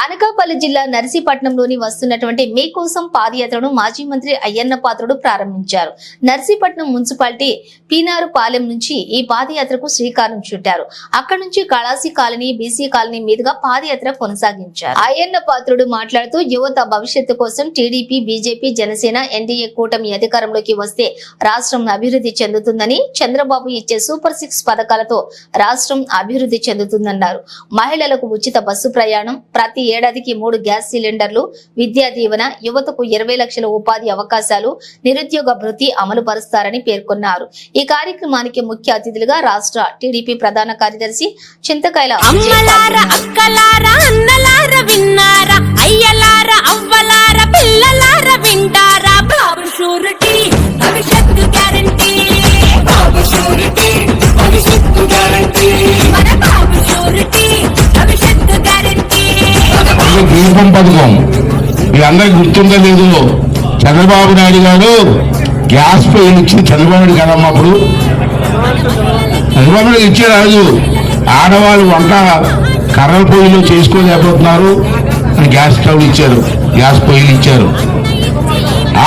అనకాపల్లి జిల్లా నర్సీపట్నంలోని వస్తున్నటువంటి మీకోసం పాదయాత్రను మాజీ మంత్రి అయ్యన్న పాత్రుడు ప్రారంభించారు. నర్సీపట్నం మున్సిపాలిటీ పీనారు పాలెం నుంచి ఈ పాదయాత్రకు శ్రీకారం చుట్టారు. అక్కడ నుంచి కళాసి కాలనీ బీసీ కాలనీ మీదుగా పాదయాత్ర కొనసాగించారు. అయ్యన్న పాత్రుడు మాట్లాడుతూ యువత భవిష్యత్తు కోసం టీడీపీ బీజేపీ జనసేన ఎన్డీఏ కూటమి అధికారంలోకి వస్తే రాష్ట్రం అభివృద్ధి చెందుతుందని చంద్రబాబు ఇచ్చే సూపర్ సిక్స్ పథకాలతో రాష్ట్రం అభివృద్ధి చెందుతుందన్నారు. మహిళలకు ఉచిత బస్సు ప్రయాణం ప్రతి ఏడాదికి మూడు గ్యాస్ సిలిండర్లు విద్యా దీవెన యువతకు ఇరవై లక్షల ఉపాధి అవకాశాలు నిరుద్యోగ భృతి అమలు పరుస్తారని పేర్కొన్నారు. ఈ కార్యక్రమానికి ముఖ్య అతిథులుగా రాష్ట్ర టీడీపీ ప్రధాన కార్యదర్శి చింతకాయల అసలు పథకం మీరందరికి గుర్తుందో లేదు చంద్రబాబు నాయుడు గారు గ్యాస్ పెయిన్ ఇచ్చి చంద్రబాబు నాయుడు కదమ్మా అప్పుడు. చంద్రబాబు నాయుడు ఇచ్చే రాజు. ఆడవాళ్ళు వంట కర్రల పొయ్యిలో చేసుకోలేకపోతున్నారు అని గ్యాస్ స్టవ్ ఇచ్చారు. గ్యాస్ పొయ్యిలు ఇచ్చారు.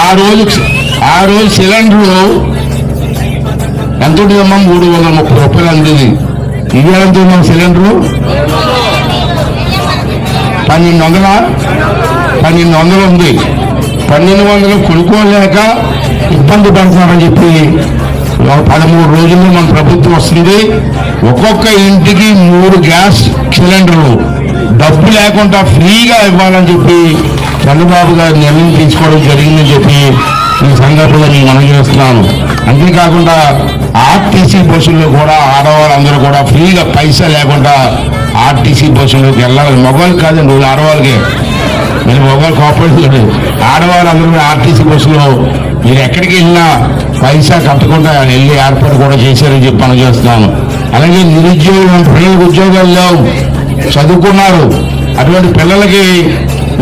ఆ రోజు ఆ రోజు సిలిండర్ ఎంత ఉంటుందమ్మా? మూడు వందల ముప్పై రూపాయలు అందేది. ఇది ఎంత ఉందమ్మా సిలిండరు పన్నెండు వందల పన్నెండు వందలు ఉంది. పన్నెండు వందలు కొనుక్కోలేక ఇబ్బంది పడుతున్నారని చెప్పి పదమూడు రోజుల్లో మన ప్రభుత్వం వస్తుంది. ఒక్కొక్క ఇంటికి మూడు గ్యాస్ సిలిండర్లు. డబ్బు లేకుండా ఫ్రీగా ఇవ్వాలని చెప్పి చంద్రబాబు గారు నిర్ణయం తీసుకోవడం జరిగిందని చెప్పి ఈ సందర్భంగా నేను మనం చేస్తున్నాను. అంతేకాకుండా ఆర్టీసీ బస్సుల్లో కూడా ఆడవాళ్ళందరూ కూడా ఫ్రీగా పైసా లేకుండా ఆర్టీసీ బస్సులోకి వెళ్ళాలి మొబైల్ కాదండి రోజు ఆడవాళ్ళకి. మీరు మొబైల్ కోపడుతుంది ఆడవాళ్ళందరూ ఆర్టీసీ బస్సులో మీరు ఎక్కడికి వెళ్ళినా పైసా కట్టకుండా వెళ్ళి ఏర్పాటు కూడా చేశారని చెప్పి మనం చేస్తున్నాను. అలాగే నిరుద్యోగం పిల్లలకు ఉద్యోగాలు లేవు. చదువుకున్నారు. అటువంటి పిల్లలకి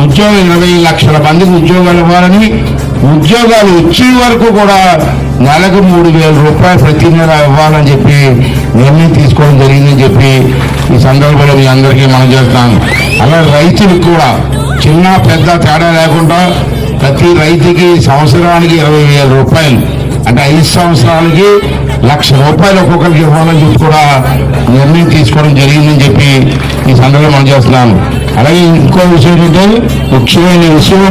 ఉద్యోగం ఇరవై లక్షల మందికి ఉద్యోగాలు ఇవ్వాలని ఉద్యోగాలు వచ్చే వరకు కూడా నెలకు మూడు వేల రూపాయలు ప్రతి నెల ఇవ్వాలని చెప్పి నిర్ణయం తీసుకోవడం జరిగిందని చెప్పి ఈ సందర్భంలో మీ అందరికీ మనం చేస్తాను అలాగే రైతులకు కూడా చిన్న పెద్ద తేడా లేకుండా ప్రతి రైతుకి సంవత్సరానికి ఇరవై వేల రూపాయలు అంటే ఐదు సంవత్సరాలకి లక్ష రూపాయలు ఒక్కొక్కరికి ఇవ్వాలని చెప్పి కూడా నిర్ణయం తీసుకోవడం జరిగిందని చెప్పి ఈ సందర్భంలో మనం చేస్తున్నాను అలాగే ఇంకో విషయం ఏంటంటే ముఖ్యమైన విషయం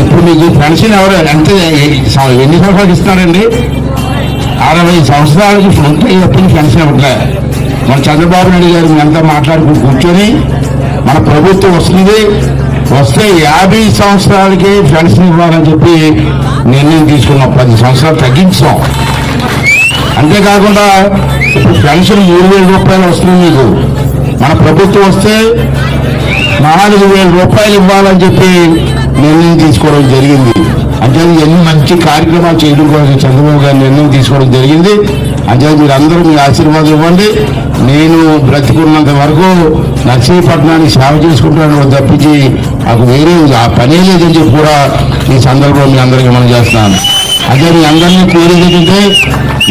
ఇప్పుడు మీకు పెన్షన్ ఎవరు? ఎంత ఎన్ని సంవత్సరాలు ఇస్తున్నారండి? అరవై సంవత్సరాలకి ఫ్రంట్ అయ్యేప్పుడు పెన్షన్ ఇవ్వట్లే. మన చంద్రబాబు నాయుడు గారు మేమంతా మాట్లాడుకుని కూర్చొని మన ప్రభుత్వం వస్తుంది. వస్తే యాభై సంవత్సరాలకి పెన్షన్ ఇవ్వాలని చెప్పి నిర్ణయం తీసుకున్నాం. పది సంవత్సరాలు తగ్గించాం. అంతేకాకుండా ఇప్పుడు పెన్షన్ మూడు వేల రూపాయలు వస్తుంది మీకు. మన ప్రభుత్వం వస్తే నాలుగు వేల రూపాయలు ఇవ్వాలని చెప్పి నిర్ణయం తీసుకోవడం జరిగింది. అంటే ఎన్ని మంచి కార్యక్రమాలు చేయడం కోసం చంద్రబాబు గారు నిర్ణయం తీసుకోవడం జరిగింది. అంటే మీరు అందరూ మీ ఆశీర్వాదం ఇవ్వండి. నేను బ్రతికున్నంత వరకు నర్సీపట్నానికి సేవ చేసుకుంటాను తప్పించి నాకు వేరే ఆ పనే లేదని చెప్పి కూడా ఈ సందర్భంలో మీ అందరికీ మనం చేస్తున్నాను. అదే మీ అందరినీ కోరేది ఏంటంటే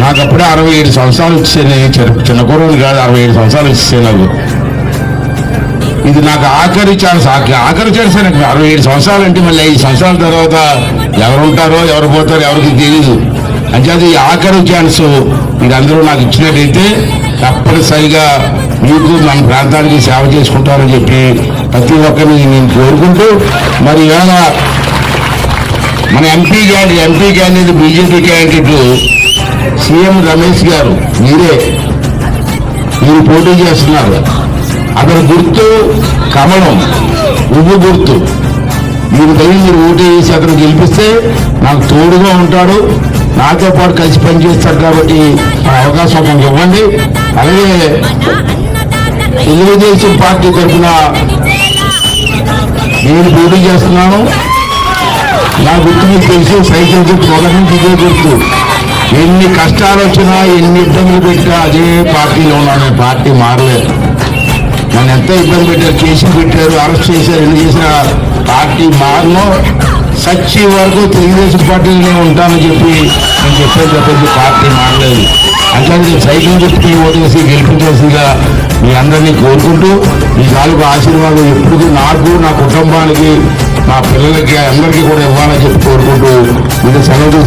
నాకు అప్పుడే అరవై ఏడు సంవత్సరాలు వచ్చేసాయి చిన్న చిన్న కాదు అరవై ఏడు సంవత్సరాలు వచ్చేసాయి నాకు. ఇది నాకు ఆఖరి ఛాన్స్ ఆఖరి ఆఖరి ఛాన్స్ నాకు అరవై ఏడు సంవత్సరాలు అంటే మళ్ళీ ఐదు సంవత్సరాల తర్వాత ఎవరు ఉంటారో ఎవరు పోతారో ఎవరికి తెలియదు అంటే ఈ ఆఖరి ఛాన్స్ మీరందరూ నాకు ఇచ్చినట్టయితే తప్పనిసరిగా మీకు మన ప్రాంతానికి సేవ చేసుకుంటారని చెప్పి ప్రతి ఒక్కరిని నేను కోరుకుంటూ మరి ఇవాళ మన MP candidate MP candidate BJP candidate CM Ramesh garu మీరే. మీరు పోటీ చేస్తున్నారు. అక్కడ గుర్తు కమలం ఉవ్వు గుర్తు. మీరు పోయి మీరు ఓటు వేసి అతను గెలిపిస్తే నాకు తోడుగా ఉంటాడు. నాతో పాటు కలిసి పనిచేస్తాడు కాబట్టి ఆ అవకాశం మాకు ఇవ్వండి. అలాగే తెలుగుదేశం పార్టీ తరఫున నేను పోటీ చేస్తున్నాను. నా గుర్తు మీకు తెలుసు సైకిల్ గుర్తు మొదటి ఇదే గుర్తు. ఎన్ని కష్టాలు వచ్చినా ఎన్ని ఇబ్బందులు పెట్టినా అదే పార్టీలో ఉన్నాను. పార్టీ మారలేదు. నన్ను ఎంత ఇబ్బంది పెట్టారు కేసులు పెట్టారు అరెస్ట్ చేశారు ఎందుకు చేసిన పార్టీ మారను సచ్చి వరకు తెలుగుదేశం పార్టీలోనే ఉంటానని చెప్పి నేను చెప్పేది తప్పేసి పార్టీ మారలేదు. అంటే నేను సైకిల్ చెప్పి ఓటేసి గెలిపించాల్సిందిగా మీ అందరినీ కోరుకుంటూ ఈ నాలుగు ఆశీర్వాదం ఎప్పుడు నాకు నా కుటుంబానికి నా పిల్లలకి అందరికీ కూడా ఇవ్వాలని చెప్పి కోరుకుంటూ మీరు సెలవు